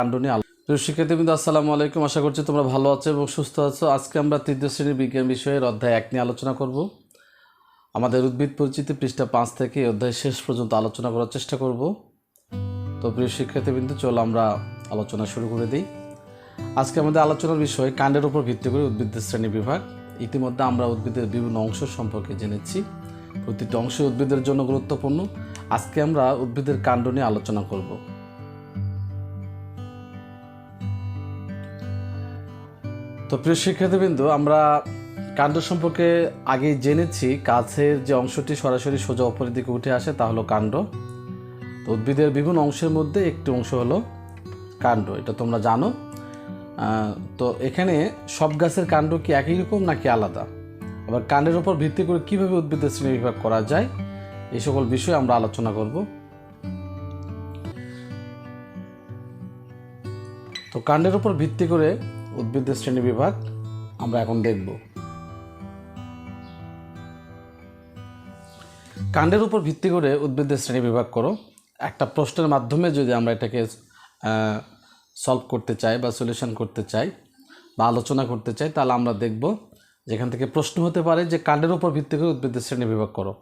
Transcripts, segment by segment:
কাণ্ড নিয়ে আলো- প্রিয় শিক্ষার্থীবৃন্দ, আসসালামু আলাইকুম। আশা করছি তোমরা ভালো আছো এবং সুস্থ আছো। আজকে আমরা তৃতীয় শ্রেণির বিজ্ঞান বিষয়ের অধ্যায় এক নিয়ে আলোচনা করব। আমাদের উদ্ভিদ পরিচিতি পৃষ্ঠা পাঁচ থেকে অধ্যায় শেষ পর্যন্ত আলোচনা করার চেষ্টা করব। তো প্রিয় শিক্ষার্থীবৃন্দ, চলো আমরা আলোচনা শুরু করে দিই। আজকে আমাদের আলোচনার বিষয় কাণ্ডের উপর ভিত্তি করে উদ্ভিদের শ্রেণি বিভাগ। ইতিমধ্যে আমরা উদ্ভিদের বিভিন্ন অংশ সম্পর্কে জেনেছি। প্রতিটি অংশ উদ্ভিদের জন্য গুরুত্বপূর্ণ। আজকে আমরা উদ্ভিদের কাণ্ড নিয়ে আলোচনা করব। তো প্রিয় শিক্ষার্থীবৃন্দ, আমরা কাণ্ড সম্পর্কে আগেই জেনেছি, কাছের যে অংশটি সরাসরি সোজা অপরের দিকে উঠে আসে তা হলো কাণ্ড। তো উদ্ভিদের বিভিন্ন অংশের মধ্যে একটি অংশ হলো কাণ্ড, এটা তোমরা জানো। তো এখানে সব গাছের কাণ্ড কি একই রকম নাকি আলাদা? আবার কাণ্ডের উপর ভিত্তি করে কীভাবে উদ্ভিদের শ্রেণীবিভাগ করা যায়, এই সকল বিষয়ে আমরা আলোচনা করব। তো কাণ্ডের উপর ভিত্তি করে উদ্ভিদের শ্রেণি বিভাগ আমরা এখন দেখব। কাণ্ডের উপর ভিত্তি করে উদ্ভিদের শ্রেণি বিভাগ করো। একটা প্রশ্নের মাধ্যমে যদি আমরা এটাকে সলভ করতে চাই বা সলিউশন করতে চাই বা আলোচনা করতে চাই, তাহলে আমরা দেখব যেখান থেকে প্রশ্ন হতে পারে যে কাণ্ডের উপর ভিত্তি করে উদ্ভিদের শ্রেণি বিভাগ করো।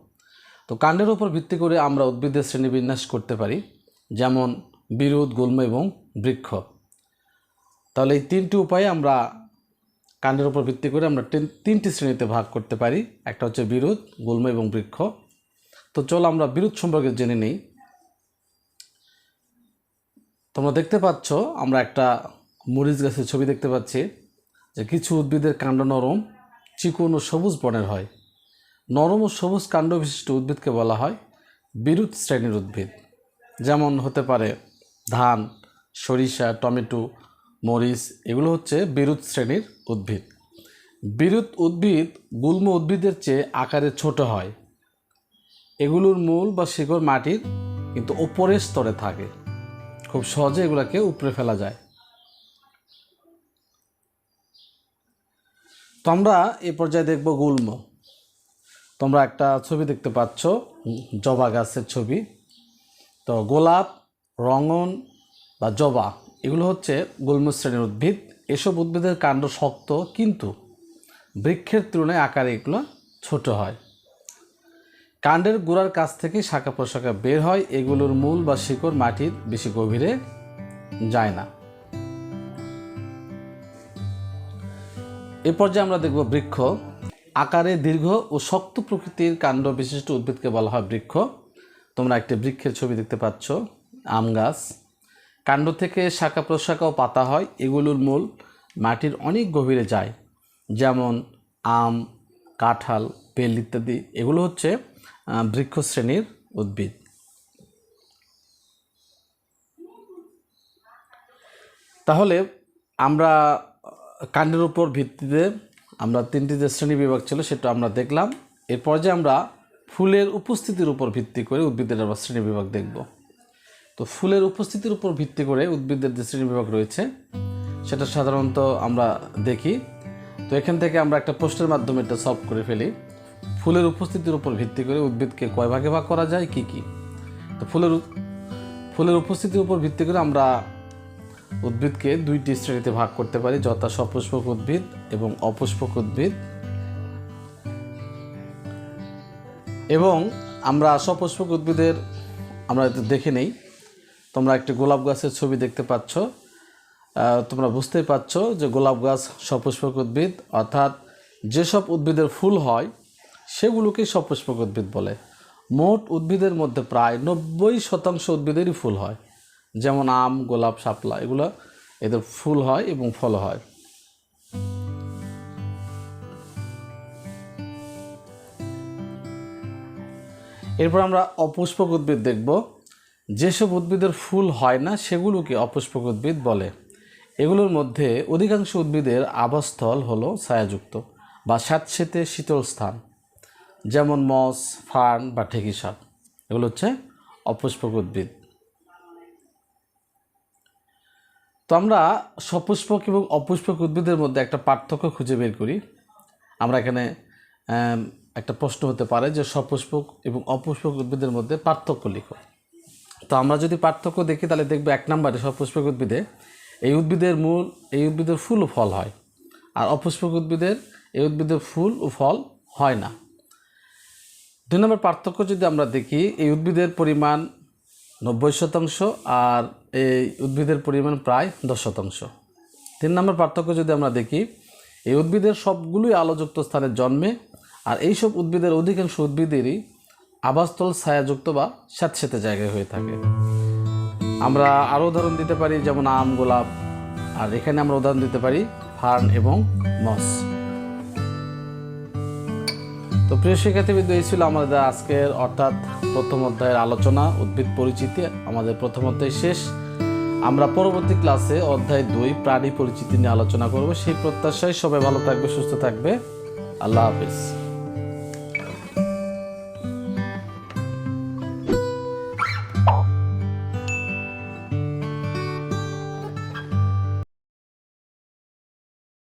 তো কাণ্ডের উপর ভিত্তি করে আমরা উদ্ভিদের শ্রেণীবিন্যাস করতে পারি, যেমন বিরুদ, গুল্ম এবং বৃক্ষ। তাহলে এই তিনটি উপায়ে আমরা কাণ্ডের উপর ভিত্তি করে আমরা তিনটি শ্রেণীতে ভাগ করতে পারি। একটা হচ্ছে বিরুদ গুল্ম এবং বৃক্ষ। তো চলো আমরা বিরুদ সম্পর্কে জেনে নিই। তোমরা দেখতে পাচ্ছ, আমরা একটা মরিচ গাছের ছবি দেখতে পাচ্ছি, যে কিছু উদ্ভিদের কাণ্ড নরম, চিকন ও সবুজ বনের হয়। নরম ও সবুজ কাণ্ড বিশিষ্ট উদ্ভিদকে বলা হয় বিরুদ শ্রেণির উদ্ভিদ। যেমন হতে পারে ধান, সরিষা, টমেটো মরিচ এগুলো হচ্ছে বিরুদ শ্রেণির উদ্ভিদ। বিরুৎ উদ্ভিদ গুল্ম উদ্ভিদের চেয়ে আকারে ছোট হয়। এগুলোর মূল বা শিকড় মাটির কিন্তু ওপরের স্তরে থাকে। খুব সহজে এগুলোকে উপড়ে ফেলা যায়। তোমরা এ পর্যায়ে দেখব গুল্ম। তোমরা একটা ছবি দেখতে পাচ্ছ, জবা গাছের ছবি। তো গোলাপ, রঙন বা জবা। এগুলো হচ্ছে গুল্ম শ্রেণির উদ্ভিদ। এসব উদ্ভিদের কাণ্ড শক্ত, কিন্তু বৃক্ষের তুলনায় আকারে এগুলো ছোট হয়। কাণ্ডের গোড়ার কাছ থেকে শাখা প্রশাখা বের হয়, এগুলোর মূল বা শিকড় মাটির বেশি গভীরে যায় না। এ পর্যায়ে আমরা দেখব বৃক্ষ। আকারে দীর্ঘ ও শক্ত প্রকৃতির কাণ্ড বিশিষ্ট উদ্ভিদকে বলা হয় বৃক্ষ। তোমরা একটি বৃক্ষের ছবি দেখতে পাচ্ছ, আম গাছ। কাণ্ড থেকে শাখা প্রশাখা ও পাতা হয়, এগুলোর মূল মাটির অনেক গভীরে যায়, যেমন আম, কাঁঠাল, বেল ইত্যাদি। এগুলো হচ্ছে বৃক্ষ শ্রেণির উদ্ভিদ। তাহলে আমরা কাণ্ডের উপর ভিত্তিতে আমরা তিনটি যে শ্রেণি বিভাগ ছিল সেটা আমরা দেখলাম। এরপর যে আমরা ফুলের উপস্থিতির উপর ভিত্তি করে উদ্ভিদের আবার শ্রেণি বিভাগ দেখব। তো ফুলের উপস্থিতির উপর ভিত্তি করে উদ্ভিদের যে শ্রেণি বিভাগ রয়েছে, সেটা সাধারণত আমরা দেখি। তো এখান থেকে আমরা একটা প্রশ্নের মাধ্যমে এটা সলভ করে ফেলি। ফুলের উপস্থিতির উপর ভিত্তি করে উদ্ভিদকে কয় ভাগে ভাগ করা যায়, কি কি? তো ফুলের ফুলের উপস্থিতির উপর ভিত্তি করে আমরা উদ্ভিদকে দুইটি শ্রেণীতে ভাগ করতে পারি, যথা সপুষ্পক উদ্ভিদ এবং অপুষ্পক উদ্ভিদ। এবং আমরা সপুষ্পক উদ্ভিদের আমরা দেখে নেই। তোমরা একটি গোলাপ গাছের ছবি দেখতে পাচ্ছ। তোমরা বুঝতেই পারছ যে গোলাপ গাছ সপুষ্পক উদ্ভিদ, অর্থাৎ যেসব উদ্ভিদের ফুল হয় সেগুলোকে সপুষ্পক উদ্ভিদ বলে। মোট উদ্ভিদের মধ্যে প্রায় নব্বই শতাংশ উদ্ভিদেরই ফুল হয়। যেমন আম, গোলাপ, শাপলা, এগুলো এদের ফুল হয় এবং ফল হয়। এরপর আমরা অপুষ্পক উদ্ভিদ দেখব। যেসব উদ্ভিদের ফুল হয় না, সেগুলোকে অপুষ্পক উদ্ভিদ বলে। এগুলোর মধ্যে অধিকাংশ উদ্ভিদের আবাসস্থল হলো ছায়াযুক্ত বা স্যাঁতসেতে শীতল স্থান, যেমন মস, ফার্ন বা ঠেকি শাক। এগুলো হচ্ছে অপুষ্পক উদ্ভিদ তো আমরা সপুষ্পক এবং অপুষ্পক উদ্ভিদের মধ্যে একটা পার্থক্য খুঁজে বের করি। আমরা এখানে একটা প্রশ্ন হতে পারে যে সপুষ্পক এবং অপুষ্পক উদ্ভিদের মধ্যে পার্থক্য লিখো। তো আমরা যদি পার্থক্য দেখি, তাহলে দেখব এক নম্বরে সপুষ্পক উদ্ভিদে এই উদ্ভিদের মূল, এই উদ্ভিদের ফুল ও ফল হয়। আর অপুষ্পক উদ্ভিদের, এই উদ্ভিদের ফুল ও ফল হয় না। দুই নম্বর পার্থক্য যদি আমরা দেখি, এই উদ্ভিদের পরিমাণ নব্বই শতাংশ আর এই উদ্ভিদের পরিমাণ প্রায় দশ শতাংশ। তিন নম্বর পার্থক্য যদি আমরা দেখি, এই উদ্ভিদের সবগুলোই আলোযুক্ত স্থানে জন্মে, আর এইসব উদ্ভিদের অধিকাংশ উদ্ভিদেরই আবাসস্থল ছায়াযুক্ত বা স্যাঁতস্যাঁতে জায়গায় হয়ে থাকে। আমরা আরও উদাহরণ দিতে পারি, যেমন আম, গোলাপ, আর এখানে আমরা উদাহরণ দিতে পারি, ফার্ন এবং মস। তো প্রিয় শিক্ষার্থীবৃন্দ, এই ছিল আমাদের আজকের, অর্থাৎ প্রথম অধ্যায়ের আলোচনা, উদ্ভিদ পরিচিতি, আমাদের প্রথম অধ্যায় শেষ। আমরা পরবর্তী ক্লাসে অধ্যায় দুই, প্রাণী পরিচিতি নিয়ে আলোচনা করব। সেই প্রত্যাশায় সবাই ভালো থাকবে, সুস্থ থাকবে। আল্লাহ হাফিজ।